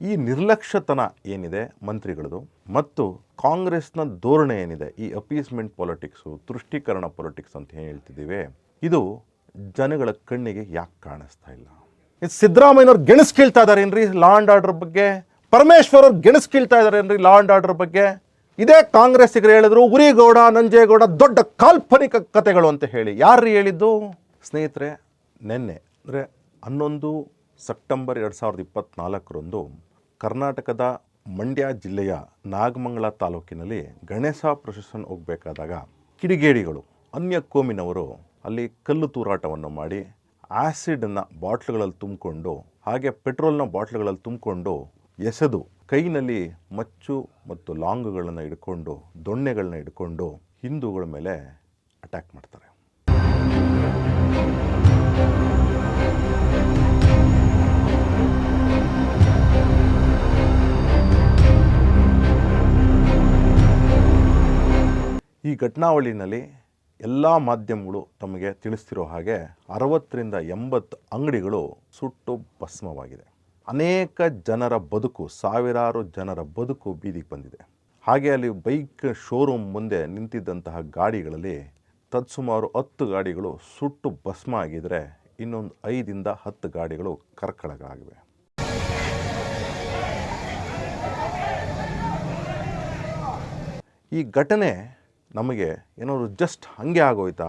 ಈ ನಿರ್ಲಕ್ಷ್ಯತನ ಏನಿದೆ ಮಂತ್ರಿಗಳದು ಮತ್ತು ಕಾಂಗ್ರೆಸ್ನ ಧೋರಣೆ ಏನಿದೆ, ಈ ಅಪೀಸ್ಮೆಂಟ್ ಪಾಲಿಟಿಕ್ಸು, ತುಷ್ಟೀಕರಣ ಪಾಲಿಟಿಕ್ಸ್ ಅಂತ ಏನು ಹೇಳ್ತಿದ್ದೀವಿ, ಇದು ಜನಗಳ ಕಣ್ಣಿಗೆ ಯಾಕೆ ಕಾಣಿಸ್ತಾ ಇಲ್ಲ? ಇದು ಸಿದ್ದರಾಮಯ್ಯನವ್ರು ಗೆಣಸ್ ಕೇಳ್ತಾ ಇದಾರೇನ್ರಿ ಲಾ ಲಾಂಡ್ ಆರ್ಡರ್ ಬಗ್ಗೆ ಪರಮೇಶ್ವರ್ ಅವ್ರು ಗೆಣಸ್ ಕೇಳ್ತಾ ಇದಾರೇನ್ರಿ ಲಾ ಲಾಂಡ್ ಆರ್ಡರ್ ಬಗ್ಗೆ? ಇದೇ ಕಾಂಗ್ರೆಸ್ಸಿಗರು ಹೇಳಿದ್ರು, ಉರಿಗೌಡ, ನಂಜೇಗೌಡ ದೊಡ್ಡ ಕಾಲ್ಪನಿಕ ಕಥೆಗಳು ಅಂತ ಹೇಳಿ. ಯಾರು ಹೇಳಿದ್ದು? ಸ್ನೇಹಿತರೆ, ನಿನ್ನೆ, ಅಂದರೆ ಹನ್ನೊಂದು ಸೆಪ್ಟೆಂಬರ್ ಎರಡು ಸಾವಿರದ ಇಪ್ಪತ್ತ್ನಾಲ್ಕರಂದು ಕರ್ನಾಟಕದ ಮಂಡ್ಯ ಜಿಲ್ಲೆಯ ನಾಗಮಂಗಲ ತಾಲೂಕಿನಲ್ಲಿ ಗಣೇಶ ಪ್ರೊಸೆಷನ್ ಹೋಗಬೇಕಾದಾಗ ಕಿಡಿಗೇಡಿಗಳು, ಅನ್ಯ ಕೋಮಿನವರು ಅಲ್ಲಿ ಕಲ್ಲು ತೂರಾಟವನ್ನು ಮಾಡಿ ಆ್ಯಸಿಡನ್ನು ಬಾಟ್ಲುಗಳಲ್ಲಿ ತುಂಬಿಕೊಂಡು, ಹಾಗೆ ಪೆಟ್ರೋಲ್ನ ಬಾಟ್ಲುಗಳಲ್ಲಿ ತುಂಬಿಕೊಂಡು ಎಸೆದು ಕೈನಲ್ಲಿ ಮಚ್ಚು ಮತ್ತು ಲಾಂಗುಗಳನ್ನು ಹಿಡ್ಕೊಂಡು, ದೊಣ್ಣೆಗಳನ್ನ ಹಿಡ್ಕೊಂಡು ಹಿಂದೂಗಳ ಮೇಲೆ ಅಟ್ಯಾಕ್ ಮಾಡ್ತಾರೆ. ಘಟನಾವಳಿನಲ್ಲಿ ಎಲ್ಲ ಮಾಧ್ಯಮಗಳು ತಮಗೆ ತಿಳಿಸ್ತಿರೋ ಹಾಗೆ ಅರವತ್ತರಿಂದ ಎಂಬತ್ತು ಅಂಗಡಿಗಳು ಸುಟ್ಟು ಭಸ್ಮವಾಗಿದೆ. ಅನೇಕ ಜನರ ಬದುಕು, ಸಾವಿರಾರು ಜನರ ಬದುಕು ಬೀದಿಗೆ ಬಂದಿದೆ. ಹಾಗೆ ಅಲ್ಲಿ ಬೈಕ್ ಶೋರೂಮ್ ಮುಂದೆ ನಿಂತಿದ್ದಂತಹ ಗಾಡಿಗಳಲ್ಲಿ ತತ್ಸುಮಾರು ಹತ್ತು ಗಾಡಿಗಳು ಸುಟ್ಟು ಭಸ್ಮ ಆಗಿದ್ರೆ ಇನ್ನೊಂದು ಐದಿಂದ ಹತ್ತು ಗಾಡಿಗಳು ಕರ್ಕಳಗಾಗಿವೆ. ಈ ಘಟನೆ ನಮಗೆ ಏನಾದ್ರು ಜಸ್ಟ್ ಹಾಗೆ ಆಗೋಯ್ತಾ?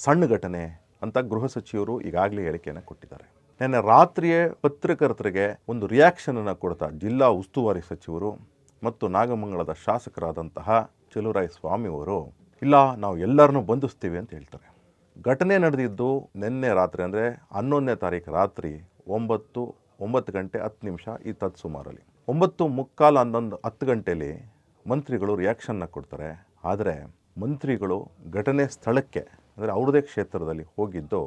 ಸಣ್ಣ ಘಟನೆ ಅಂತ ಗೃಹ ಸಚಿವರು ಈಗಾಗಲೇ ಹೇಳಿಕೆಯನ್ನು ಕೊಟ್ಟಿದ್ದಾರೆ. ನಿನ್ನೆ ರಾತ್ರಿಯೇ ಪತ್ರಕರ್ತರಿಗೆ ಒಂದು ರಿಯಾಕ್ಷನನ್ನು ಕೊಡ್ತಾ ಜಿಲ್ಲಾ ಉಸ್ತುವಾರಿ ಸಚಿವರು ಮತ್ತು ನಾಗಮಂಗಲದ ಶಾಸಕರಾದಂತಹ ಚೆಲುರಾಯ ಸ್ವಾಮಿಯವರು ಇಲ್ಲ, ನಾವು ಎಲ್ಲರನ್ನೂ ಬಂಧಿಸ್ತೀವಿ ಅಂತ ಹೇಳ್ತಾರೆ. ಘಟನೆ ನಡೆದಿದ್ದು ನಿನ್ನೆ ರಾತ್ರಿ, ಅಂದರೆ ಹನ್ನೊಂದನೇ ತಾರೀಕು ರಾತ್ರಿ ಒಂಬತ್ತು ಒಂಬತ್ತು ಗಂಟೆ ಹತ್ತು ನಿಮಿಷ ಈ ತತ್ಸುಮಾರಲ್ಲಿ ಒಂಬತ್ತು ಮುಕ್ಕಾಲು ಹನ್ನೊಂದು ಹತ್ತು ಗಂಟೆಯಲ್ಲಿ ಮಂತ್ರಿಗಳು ರಿಯಾಕ್ಷನ್ನ ಕೊಡ್ತಾರೆ. ಆದರೆ ಮಂತ್ರಿಗಳು ಘಟನೆ ಸ್ಥಳಕ್ಕೆ, ಅಂದರೆ ಅವ್ರದೇ ಕ್ಷೇತ್ರದಲ್ಲಿ ಹೋಗಿದ್ದು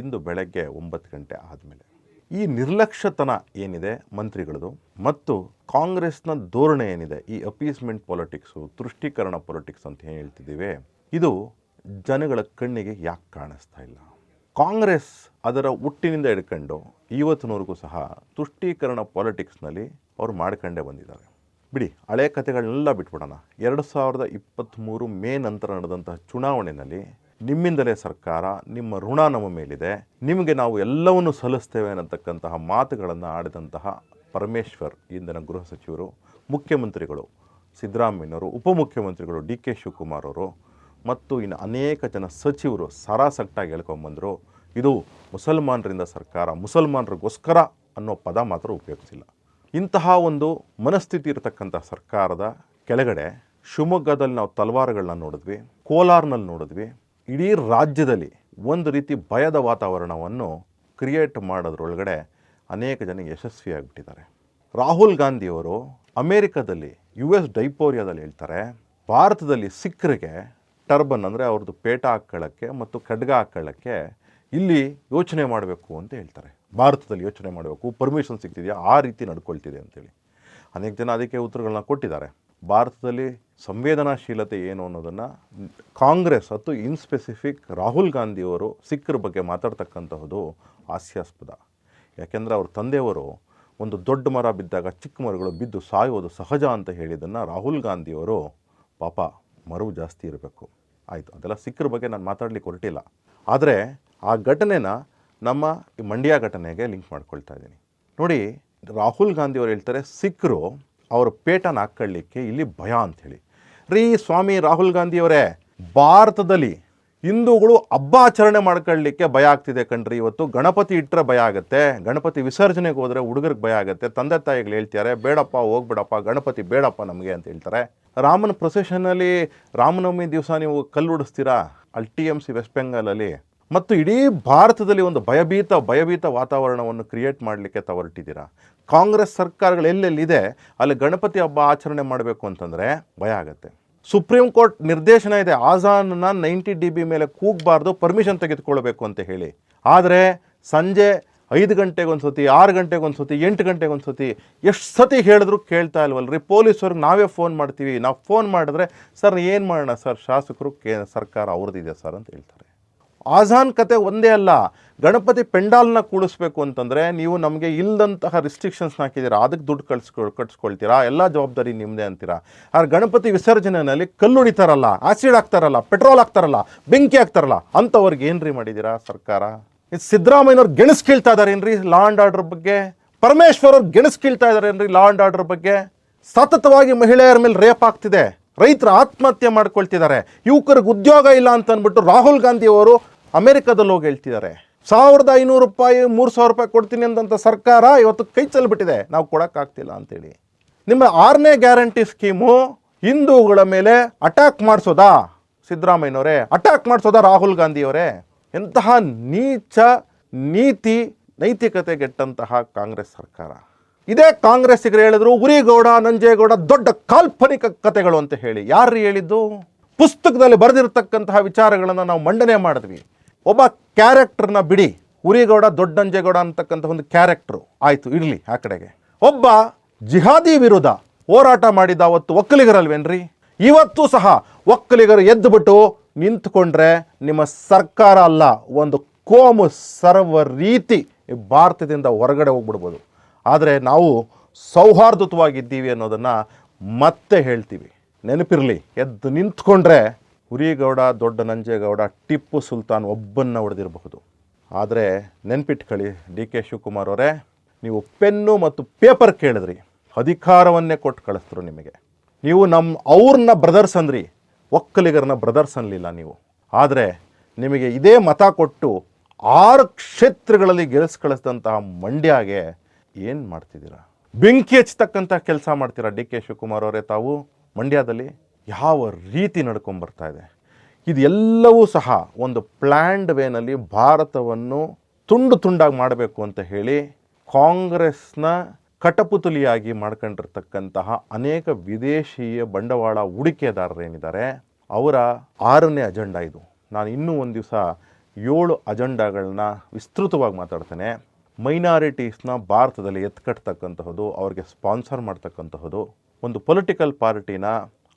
ಇಂದು ಬೆಳಗ್ಗೆ ಒಂಬತ್ತು ಗಂಟೆ ಆದಮೇಲೆ. ಈ ನಿರ್ಲಕ್ಷ್ಯತನ ಏನಿದೆ ಮಂತ್ರಿಗಳದು, ಮತ್ತು ಕಾಂಗ್ರೆಸ್ನ ಧೋರಣೆ ಏನಿದೆ, ಈ ಅಪೀಸ್ಮೆಂಟ್ ಪೊಲಿಟಿಕ್ಸು, ತುಷ್ಟೀಕರಣ ಪೊಲಿಟಿಕ್ಸ್ ಅಂತ ಏನು ಹೇಳ್ತಿದ್ದೀವಿ, ಇದು ಜನಗಳ ಕಣ್ಣಿಗೆ ಯಾಕೆ ಕಾಣಿಸ್ತಾ ಇಲ್ಲ? ಕಾಂಗ್ರೆಸ್ ಅದರ ಹುಟ್ಟಿನಿಂದ ಹಿಡ್ಕೊಂಡು ಇವತ್ತಿನವರೆಗೂ ಸಹ ತುಷ್ಟೀಕರಣ ಪಾಲಿಟಿಕ್ಸ್ನಲ್ಲಿ ಅವರು ಮಾಡ್ಕೊಂಡೇ ಬಂದಿದ್ದಾರೆ. ಬಿಡಿ, ಹಳೆ ಕಥೆಗಳನ್ನೆಲ್ಲ ಬಿಟ್ಬಿಡೋಣ. ಎರಡು ಸಾವಿರದ ಇಪ್ಪತ್ತ್ಮೂರು ಮೇ ನಂತರ ನಡೆದಂತಹ ಚುನಾವಣೆಯಲ್ಲಿ ನಿಮ್ಮಿಂದಲೇ ಸರ್ಕಾರ, ನಿಮ್ಮ ಋಣ ನಮ್ಮ ಮೇಲಿದೆ. ನಿಮಗೆ ನಾವು ಎಲ್ಲವನ್ನು ಸಲ್ಲಿಸ್ತೇವೆ ಅನ್ನತಕ್ಕಂತಹ ಮಾತುಗಳನ್ನು ಆಡಿದಂತಹ ಪರಮೇಶ್ವರ್, ಇಂದಿನ ಗೃಹ ಸಚಿವರು, ಮುಖ್ಯಮಂತ್ರಿಗಳು, ಸಿದ್ದರಾಮಯ್ಯನವರು, ಉಪಮುಖ್ಯಮಂತ್ರಿಗಳು ಡಿ ಕೆ ಶಿವಕುಮಾರ್ ಅವರು, ಮತ್ತು ಇನ್ನು ಅನೇಕ ಜನ ಸಚಿವರು ಸರಾಸಟ್ಟಾಗಿ ಹೇಳ್ಕೊಂಬಂದರು ಇದು ಮುಸಲ್ಮಾನರಿಂದ ಸರ್ಕಾರ, ಮುಸಲ್ಮಾನರಿಗೋಸ್ಕರ ಅನ್ನೋ ಪದ ಮಾತ್ರ ಉಪಯೋಗಿಸಿಲ್ಲ. ಇಂತಹ ಒಂದು ಮನಸ್ಥಿತಿ ಇರತಕ್ಕಂಥ ಸರ್ಕಾರದ ಕೆಳಗಡೆ ಶಿವಮೊಗ್ಗದಲ್ಲಿ ನಾವು ತಲವಾರುಗಳನ್ನ ನೋಡಿದ್ವಿ, ಕೋಲಾರ್ನಲ್ಲಿ ನೋಡಿದ್ವಿ. ಇಡೀ ರಾಜ್ಯದಲ್ಲಿ ಒಂದು ರೀತಿ ಭಯದ ವಾತಾವರಣವನ್ನು ಕ್ರಿಯೇಟ್ ಮಾಡೋದ್ರೊಳಗಡೆ ಅನೇಕ ಜನ ಯಶಸ್ವಿಯಾಗಿಬಿಟ್ಟಿದ್ದಾರೆ. ರಾಹುಲ್ ಗಾಂಧಿಯವರು ಅಮೇರಿಕದಲ್ಲಿ ಯು ಎಸ್ ಡೈಪೋರಿಯಾದಲ್ಲಿ ಹೇಳ್ತಾರೆ, ಭಾರತದಲ್ಲಿ ಸಿಖ್ರಿಗೆ ಟರ್ಬನ್ ಅಂದರೆ ಅವ್ರದ್ದು ಪೇಟ ಹಾಕ್ಕೊಳ್ಳೋಕ್ಕೆ ಮತ್ತು ಖಡ್ಗ ಹಾಕ್ಕೊಳ್ಳೋಕ್ಕೆ ಇಲ್ಲಿ ಯೋಚನೆ ಮಾಡಬೇಕು ಅಂತ ಹೇಳ್ತಾರೆ. ಭಾರತದಲ್ಲಿ ಯೋಚನೆ ಮಾಡಬೇಕು ಪರ್ಮಿಷನ್ ಸಿಗ್ತಿದೆಯಾ? ಆ ರೀತಿ ನಡ್ಕೊಳ್ತಿದೆ ಅಂತೇಳಿ. ಅನೇಕ ಜನ ಅದಕ್ಕೆ ಉತ್ತರಗಳನ್ನ ಕೊಟ್ಟಿದ್ದಾರೆ. ಭಾರತದಲ್ಲಿ ಸಂವೇದನಾಶೀಲತೆ ಏನು ಅನ್ನೋದನ್ನು ಕಾಂಗ್ರೆಸ್ ಅಥವಾ ಇನ್ ಸ್ಪೆಸಿಫಿಕ್ ರಾಹುಲ್ ಗಾಂಧಿಯವರು ಸಿಖ್ಖರ ಬಗ್ಗೆ ಮಾತಾಡ್ತಕ್ಕಂತಹದ್ದು ಹಾಸ್ಯಾಸ್ಪದ. ಯಾಕೆಂದರೆ ಅವ್ರ ತಂದೆಯವರು ಒಂದು ದೊಡ್ಡ ಮರ ಬಿದ್ದಾಗ ಚಿಕ್ಕ ಮರಗಳು ಬಿದ್ದು ಸಾಯೋದು ಸಹಜ ಅಂತ ಹೇಳಿದ್ದನ್ನು ರಾಹುಲ್ ಗಾಂಧಿಯವರು ಪಾಪ ಮರವು ಜಾಸ್ತಿ ಇರಬೇಕು. ಆಯಿತು, ಅದೆಲ್ಲ ಸಿಖ್ಖರ ಬಗ್ಗೆ ನಾನು ಮಾತಾಡಲಿಕ್ಕೆ ಹೊರಟಿಲ್ಲ. ಆದರೆ ಆ ಘಟನೆನ ನಮ್ಮ ಈ ಮಂಡ್ಯ ಘಟನೆಗೆ ಲಿಂಕ್ ಮಾಡ್ಕೊಳ್ತಾ ಇದ್ದೀನಿ. ನೋಡಿ, ರಾಹುಲ್ ಗಾಂಧಿಯವರು ಹೇಳ್ತಾರೆ ಸಿಖ್ರು ಅವ್ರ ಪೇಟನ ಹಾಕ್ಕೊಳ್ಳಿಕ್ಕೆ ಇಲ್ಲಿ ಭಯ ಅಂಥೇಳಿ ರೀ ಸ್ವಾಮಿ ರಾಹುಲ್ ಗಾಂಧಿಯವರೇ ಭಾರತದಲ್ಲಿ ಹಿಂದೂಗಳು ಹಬ್ಬ ಆಚರಣೆ ಮಾಡ್ಕೊಳ್ಳಿಕ್ಕೆ ಭಯ ಆಗ್ತಿದೆ ಕಣ್ರಿ. ಇವತ್ತು ಗಣಪತಿ ಇಟ್ಟರೆ ಭಯ ಆಗುತ್ತೆ, ಗಣಪತಿ ವಿಸರ್ಜನೆಗೆ ಹೋದರೆ ಹುಡುಗರಿಗೆ ಭಯ ಆಗುತ್ತೆ. ತಂದೆ ತಾಯಿಗಳು ಹೇಳ್ತಾರೆ ಬೇಡಪ್ಪ, ಹೋಗ್ಬೇಡಪ್ಪ, ಗಣಪತಿ ಬೇಡಪ್ಪ ನಮಗೆ ಅಂತ ಹೇಳ್ತಾರೆ. ರಾಮನ ಪ್ರೊಸೆಷನಲ್ಲಿ ರಾಮನವಮಿ ದಿವಸ ನೀವು ಕಲ್ಲು ಉಡಿಸ್ತೀರಾ? ಅಲ್ಲಿ ಟಿ ಎಂ ಸಿ ವೆಸ್ಟ್ ಬೆಂಗಾಲಲ್ಲಿ ಮತ್ತು ಇಡೀ ಭಾರತದಲ್ಲಿ ಒಂದು ಭಯಭೀತ ಭಯಭೀತ ವಾತಾವರಣವನ್ನು ಕ್ರಿಯೇಟ್ ಮಾಡಲಿಕ್ಕೆ ತವರಟ್ಟಿದ್ದೀರಾ ಕಾಂಗ್ರೆಸ್ ಸರ್ಕಾರಗಳು ಎಲ್ಲೆಲ್ಲಿದೆ, ಅಲ್ಲಿ ಗಣಪತಿ ಹಬ್ಬ ಆಚರಣೆ ಮಾಡಬೇಕು ಅಂತಂದರೆ ಭಯ ಆಗುತ್ತೆ. ಸುಪ್ರೀಂ ಕೋರ್ಟ್ ನಿರ್ದೇಶನ ಇದೆ ಆಜಾನ್ನ ನೈಂಟಿ ಡಿ ಬಿ ಮೇಲೆ ಕೂಗಬಾರ್ದು ಪರ್ಮಿಷನ್ ತೆಗೆದುಕೊಳ್ಬೇಕು ಅಂತ ಹೇಳಿ. ಆದರೆ ಸಂಜೆ ಐದು ಗಂಟೆಗೆ ಒಂದು ಸತಿ ಆರು ಗಂಟೆಗೆ ಒಂದು ಸತಿ ಎಂಟು ಗಂಟೆಗೆ ಒಂದು ಸತಿ ಎಷ್ಟು ಸತಿ ಹೇಳಿದ್ರು ಕೇಳ್ತಾ ಇಲ್ವಲ್ರಿ? ಪೊಲೀಸವ್ರಿಗೆ ನಾವೇ ಫೋನ್ ಮಾಡ್ತೀವಿ. ನಾವು ಫೋನ್ ಮಾಡಿದ್ರೆ, ಸರ್, ಏನು ಮಾಡೋಣ? ಸರ್, ಶಾಸಕರು, ಕೇ, ಸರ್ಕಾರ ಅವ್ರದ್ದಿದೆ ಸರ್ ಅಂತ ಹೇಳ್ತಾರೆ. ಆಜಾನ್ ಕತೆ ಒಂದೇ ಅಲ್ಲ, ಗಣಪತಿ ಪೆಂಡಾಲ್ನ ಕೂಡಿಸ್ಬೇಕು ಅಂತಂದರೆ ನೀವು ನಮಗೆ ಇಲ್ಲದಂತಹ ರಿಸ್ಟ್ರಿಕ್ಷನ್ಸ್ನ ಹಾಕಿದ್ದೀರಾ, ಅದಕ್ಕೆ ದುಡ್ಡು ಕಳ್ಸ್ಕೊಳ್ ಕಟ್ಸ್ಕೊಳ್ತೀರಾ, ಎಲ್ಲ ಜವಾಬ್ದಾರಿ ನಿಮ್ಮದೇ ಅಂತೀರಾ? ಆದ್ರೆ ಗಣಪತಿ ವಿಸರ್ಜನೆಯಲ್ಲಿ ಕಲ್ಲು ಹೊಡಿತಾರಲ್ಲ ಆಸಿಡ್ ಹಾಕ್ತಾರಲ್ಲ ಪೆಟ್ರೋಲ್ ಹಾಕ್ತಾರಲ್ಲ, ಬೆಂಕಿ ಹಾಕ್ತಾರಲ್ಲ, ಅಂಥವ್ರಿಗೆ ಏನ್ರಿ ಮಾಡಿದ್ದೀರಾ ಸರ್ಕಾರ? ಇದು ಸಿದ್ದರಾಮಯ್ಯವ್ರು ಗೆಣಸ್ ಕೇಳ್ತಾ ಇದಾರೇನ್ರಿ ಲಾ ಆ್ಯಂಡ್ ಆರ್ಡರ್ ಬಗ್ಗೆ? ಪರಮೇಶ್ವರ್ ಅವ್ರು ಗೆಣಸ್ ಕೇಳ್ತಾ ಇದಾರೇನ್ರಿ ಲಾ ಆ್ಯಂಡ್ ಆರ್ಡರ್ ಬಗ್ಗೆ? ಸತತವಾಗಿ ಮಹಿಳೆಯರ ಮೇಲೆ ರೇಪ್ ಆಗ್ತಿದೆ. ರೈತರು ಆತ್ಮಹತ್ಯೆ ಮಾಡ್ಕೊಳ್ತಿದ್ದಾರೆ. ಯುವಕರಿಗೆ ಉದ್ಯೋಗ ಇಲ್ಲ ಅಂತ ಅಂದ್ಬಿಟ್ಟು ರಾಹುಲ್ ಗಾಂಧಿ ಅವರು ಅಮೆರಿಕದಲ್ಲಿ ಹೋಗಿ ಹೇಳ್ತಿದ್ದಾರೆ. ಸಾವಿರದ ಐನೂರು ರೂಪಾಯಿ, ಮೂರು ಸಾವಿರ ರೂಪಾಯಿ ಕೊಡ್ತೀನಿ ಅಂತಂತ ಸರ್ಕಾರ ಇವತ್ತು ಕೈ ಚೆಲ್ಬಿಟ್ಟಿದೆ. ನಾವು ಕೊಡೋಕ್ಕಾಗ್ತಿಲ್ಲ ಅಂತೇಳಿ. ನಿಮ್ಮ ಆರನೇ ಗ್ಯಾರಂಟಿ ಸ್ಕೀಮು ಹಿಂದೂಗಳ ಮೇಲೆ ಅಟ್ಯಾಕ್ ಮಾಡಿಸೋದಾ? ಸಿದ್ದರಾಮಯ್ಯನವರೇ, ಅಟ್ಯಾಕ್ ಮಾಡಿಸೋದಾ ರಾಹುಲ್ ಗಾಂಧಿಯವರೇ? ಎಂತಹ ನೀಚ ನೀತಿ ನೈತಿಕತೆಗೆಟ್ಟಂತಹ ಕಾಂಗ್ರೆಸ್ ಸರ್ಕಾರ. ಇದೇ ಕಾಂಗ್ರೆಸ್ಸಿಗರು ಹೇಳಿದ್ರು, ಉರಿಗೌಡ, ನಂಜೇಗೌಡ ದೊಡ್ಡ ಕಾಲ್ಪನಿಕ ಕಥೆಗಳು ಅಂತ ಹೇಳಿ. ಯಾರು ಹೇಳಿದ್ದು? ಪುಸ್ತಕದಲ್ಲಿ ಬರೆದಿರತಕ್ಕಂತಹ ವಿಚಾರಗಳನ್ನು ನಾವು ಮಂಡನೆ ಮಾಡಿದ್ವಿ. ಒಬ್ಬ ಕ್ಯಾರೆಕ್ಟರ್ನ ಬಿಡಿ, ಉರಿಗೌಡ, ದೊಡ್ಡ ನಂಜೇಗೌಡ ಅಂತಕ್ಕಂಥ ಒಂದು ಕ್ಯಾರೆಕ್ಟ್ರು. ಆಯಿತು, ಇರಲಿ ಆ ಕಡೆಗೆ. ಒಬ್ಬ ಜಿಹಾದಿ ವಿರುದ್ಧ ಹೋರಾಟ ಮಾಡಿದ ಅವತ್ತು ಒಕ್ಕಲಿಗರಲ್ವೇನ್ರಿ? ಇವತ್ತು ಸಹ ಒಕ್ಕಲಿಗರು ಎದ್ದುಬಿಟ್ಟು ನಿಂತ್ಕೊಂಡ್ರೆ ನಿಮ್ಮ ಸರ್ಕಾರ ಅಲ್ಲ, ಒಂದು ಕೋಮು ಸರ್ವ ರೀತಿ ಭಾರತದಿಂದ ಹೊರಗಡೆ ಹೋಗ್ಬಿಡ್ಬೋದು. ಆದರೆ ನಾವು ಸೌಹಾರ್ದತವಾಗಿದ್ದೀವಿ ಅನ್ನೋದನ್ನು ಮತ್ತೆ ಹೇಳ್ತೀವಿ. ನೆನಪಿರಲಿ, ಎದ್ದು ನಿಂತ್ಕೊಂಡ್ರೆ ಹುರಿಗೌಡ, ದೊಡ್ಡ ನಂಜೇಗೌಡ, ಟಿಪ್ಪು ಸುಲ್ತಾನ್ ಒಬ್ಬನ್ನ ಹೊಡೆದಿರಬಹುದು. ಆದರೆ ನೆನ್ಪಿಟ್ಕೊಳ್ಳಿ, ಡಿ ಕೆ ಶಿವಕುಮಾರ್ ಅವರೇ, ನೀವು ಪೆನ್ನು ಮತ್ತು ಪೇಪರ್ ಕೇಳಿದ್ರಿ, ಅಧಿಕಾರವನ್ನೇ ಕೊಟ್ಟು ಕಳಿಸ್ತರು ನಿಮಗೆ. ನೀವು ನಮ್ಮ ಅವ್ರನ್ನ ಬ್ರದರ್ಸ್ ಅಂದ್ರಿ, ಒಕ್ಕಲಿಗರನ್ನ ಬ್ರದರ್ಸ್ ಅನ್ನಲಿಲ್ಲ ನೀವು. ಆದರೆ ನಿಮಗೆ ಇದೇ ಮತ ಕೊಟ್ಟು ಆರು ಕ್ಷೇತ್ರಗಳಲ್ಲಿ ಗೆಲ್ಸ್ ಕಳಿಸಿದಂತಹ ಮಂಡ್ಯಗೆ ಏನು ಮಾಡ್ತಿದ್ದೀರಾ? ಬೆಂಕಿ ಹಚ್ಚತಕ್ಕಂಥ ಕೆಲಸ ಮಾಡ್ತೀರಾ ಡಿ ಕೆ ಶಿವಕುಮಾರ್ ಅವರೇ? ತಾವು ಮಂಡ್ಯದಲ್ಲಿ ಯಾವ ರೀತಿ ನಡ್ಕೊಂಬರ್ತಾ ಇದೆ? ಇದೆಲ್ಲವೂ ಸಹ ಒಂದು ಪ್ಲ್ಯಾಂಡ್ ವೇನಲ್ಲಿ ಭಾರತವನ್ನು ತುಂಡು ತುಂಡಾಗಿ ಮಾಡಬೇಕು ಅಂತ ಹೇಳಿ ಕಾಂಗ್ರೆಸ್ನ ಕಟಪುತುಲಿಯಾಗಿ ಮಾಡ್ಕೊಂಡಿರ್ತಕ್ಕಂತಹ ಅನೇಕ ವಿದೇಶೀಯ ಬಂಡವಾಳ ಹೂಡಿಕೆದಾರರೇನಿದ್ದಾರೆ ಅವರ ಆರನೇ ಅಜೆಂಡಾ ಇದು. ನಾನು ಇನ್ನೂ ಒಂದು ದಿವಸ ಏಳು ಅಜೆಂಡಾಗಳನ್ನ ವಿಸ್ತೃತವಾಗಿ ಮಾತಾಡ್ತೇನೆ. ಮೈನಾರಿಟೀಸ್ನ ಭಾರತದಲ್ಲಿ ಎತ್ಕಟ್ತಕ್ಕಂತಹದ್ದು, ಅವ್ರಿಗೆ ಸ್ಪಾನ್ಸರ್ ಮಾಡ್ತಕ್ಕಂತಹದ್ದು, ಒಂದು ಪೊಲಿಟಿಕಲ್ ಪಾರ್ಟಿನ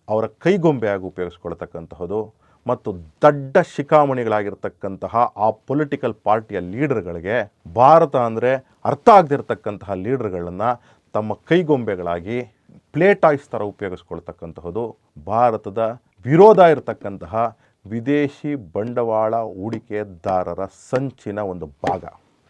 ಅವರ ಕೈಗೊಂಬೆಯಾಗಿ ಉಪಯೋಗಿಸ್ಕೊಳ್ತಕ್ಕಂತಹದ್ದು ಮತ್ತು ದಡ್ಡ ಶಿಖಾಮಣಿಗಳಾಗಿರ್ತಕ್ಕಂತಹ ಆ ಪೊಲಿಟಿಕಲ್ ಪಾರ್ಟಿಯ ಲೀಡರ್ಗಳಿಗೆ ಭಾರತ ಅಂದರೆ ಅರ್ಥ ಆಗದಿರ್ತಕ್ಕಂತಹ ಲೀಡರ್ಗಳನ್ನು ತಮ್ಮ ಕೈಗೊಂಬೆಗಳಾಗಿ ಪ್ಲೇಟಾಯ್ಸ್ ಥರ ಉಪಯೋಗಿಸ್ಕೊಳ್ತಕ್ಕಂತಹದ್ದು, ಭಾರತದ ವಿರೋಧ ಇರತಕ್ಕಂತಹ ವಿದೇಶಿ ಬಂಡವಾಳ ಹೂಡಿಕೆದಾರರ ಸಂಚಿನ ಒಂದು ಭಾಗ.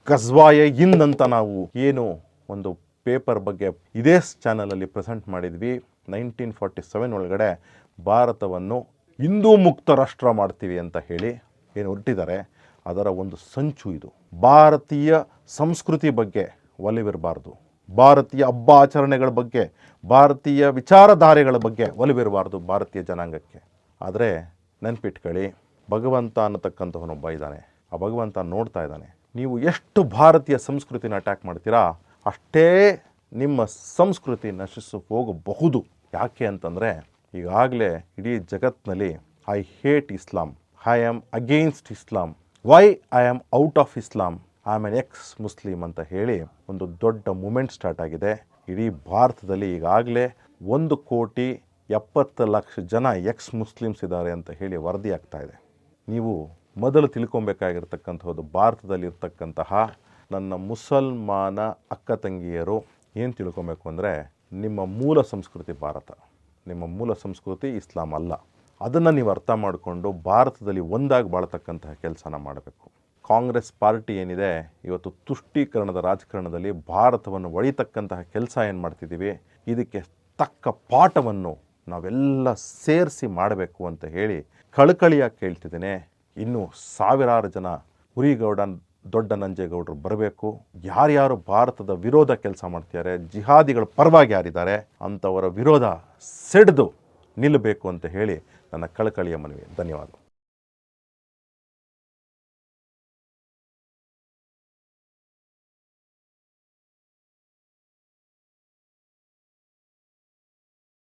ಕಸ್ವಾಯ ಇನ್ ಅಂತ ನಾವು ಏನು ಒಂದು ಪೇಪರ್ ಬಗ್ಗೆ ಇದೇ ಚಾನಲಲ್ಲಿ ಪ್ರೆಸೆಂಟ್ ಮಾಡಿದ್ವಿ. ನೈನ್ಟೀನ್ ಫಾರ್ಟಿ ಸೆವೆನ್ ಒಳಗಡೆ ಭಾರತವನ್ನು ಹಿಂದೂ ಮುಕ್ತ ರಾಷ್ಟ್ರ ಮಾಡ್ತೀವಿ ಅಂತ ಹೇಳಿ ಏನು ಹೊರಟಿದ್ದಾರೆ. ಅದರ ಒಂದು ಸಂಚು ಇದು. ಭಾರತೀಯ ಸಂಸ್ಕೃತಿ ಬಗ್ಗೆ ಒಲಿವಿರಬಾರ್ದು. ಭಾರತೀಯ ಹಬ್ಬ ಆಚರಣೆಗಳ ಬಗ್ಗೆ, ಭಾರತೀಯ ವಿಚಾರಧಾರೆಗಳ ಬಗ್ಗೆ ಒಲಿವಿರಬಾರ್ದು ಭಾರತೀಯ ಜನಾಂಗಕ್ಕೆ. ಆದರೆ ನೆನ್ಪಿಟ್ಕೊಳ್ಳಿ, ಭಗವಂತ ಅನ್ನತಕ್ಕಂಥವನೊಬ್ಬ ಇದ್ದಾನೆ. ಆ ಭಗವಂತ ನೋಡ್ತಾ ಇದ್ದಾನೆ. ನೀವು ಎಷ್ಟು ಭಾರತೀಯ ಸಂಸ್ಕೃತಿನ ಅಟ್ಯಾಕ್ ಮಾಡ್ತೀರಾ, ಅಷ್ಟೇ ನಿಮ್ಮ ಸಂಸ್ಕೃತಿ ನಶಿಸು ಹೋಗಬಹುದು. ಯಾಕೆ ಅಂತಂದರೆ, ಈಗಾಗಲೇ ಇಡೀ ಜಗತ್ತಿನಲ್ಲಿ I hate Islam I am against Islam why I am out of Islam I am an ex Muslim ಅಂತ ಹೇಳಿ ಒಂದು ದೊಡ್ಡ ಮೂಮೆಂಟ್ ಸ್ಟಾರ್ಟ್ ಆಗಿದೆ. ಇಡೀ ಭಾರತದಲ್ಲಿ ಈಗಾಗಲೇ ಒಂದು ಕೋಟಿ ಎಪ್ಪತ್ತು ಲಕ್ಷ ಜನ ಎಕ್ಸ್ ಮುಸ್ಲಿಮ್ಸ್ ಇದ್ದಾರೆ ಅಂತ ಹೇಳಿ ವರದಿ ಆಗ್ತಾ ನೀವು ಮೊದಲು ತಿಳ್ಕೊಬೇಕಾಗಿರ್ತಕ್ಕಂಥದ್ದು ಭಾರತದಲ್ಲಿರ್ತಕ್ಕಂತಹ ನನ್ನ ಮುಸಲ್ಮಾನ ಅಕ್ಕ ತಂಗಿಯರು ಏನು ತಿಳ್ಕೊಬೇಕು ಅಂದರೆ ನಿಮ್ಮ ಮೂಲ ಸಂಸ್ಕೃತಿ ಭಾರತ. ನಿಮ್ಮ ಮೂಲ ಸಂಸ್ಕೃತಿ ಇಸ್ಲಾಂ ಅಲ್ಲ. ಅದನ್ನು ನೀವು ಅರ್ಥ ಮಾಡಿಕೊಂಡು ಭಾರತದಲ್ಲಿ ಒಂದಾಗಿ ಬಾಳ್ತಕ್ಕಂತಹ ಕೆಲಸನ ಮಾಡಬೇಕು. ಕಾಂಗ್ರೆಸ್ ಪಾರ್ಟಿ ಏನಿದೆ, ಇವತ್ತು ತುಷ್ಟೀಕರಣದ ರಾಜಕಾರಣದಲ್ಲಿ ಭಾರತವನ್ನು ಒಳಿತಕ್ಕಂತಹ ಕೆಲಸ ಏನು ಮಾಡ್ತಿದ್ದೀವಿ, ಇದಕ್ಕೆ ತಕ್ಕ ಪಾಠವನ್ನು ನಾವೆಲ್ಲ ಸೇರಿಸಿ ಮಾಡಬೇಕು ಅಂತ ಹೇಳಿ ಕಳಕಳಿಯಾಗಿ ಕೇಳ್ತಿದ್ದೇನೆ. ಇನ್ನು ಸಾವಿರಾರು ಜನ ಹುರಿಗೌಡ ದೊಡ್ಡ ನಂಜೇಗೌಡರು ಬರಬೇಕು. ಯಾರ್ಯಾರು ಭಾರತದ ವಿರೋಧ ಕೆಲಸ ಮಾಡ್ತಿದ್ದಾರೆ, ಜಿಹಾದಿಗಳ ಪರವಾಗಿ ಯಾರಿದ್ದಾರೆ, ಅಂಥವರ ವಿರೋಧ ಸೆಡ್ದು ನಿಲ್ಲಬೇಕು ಅಂತ ಹೇಳಿ ನನ್ನ ಕಳಕಳಿಯ ಮನವಿ ಧನ್ಯವಾದ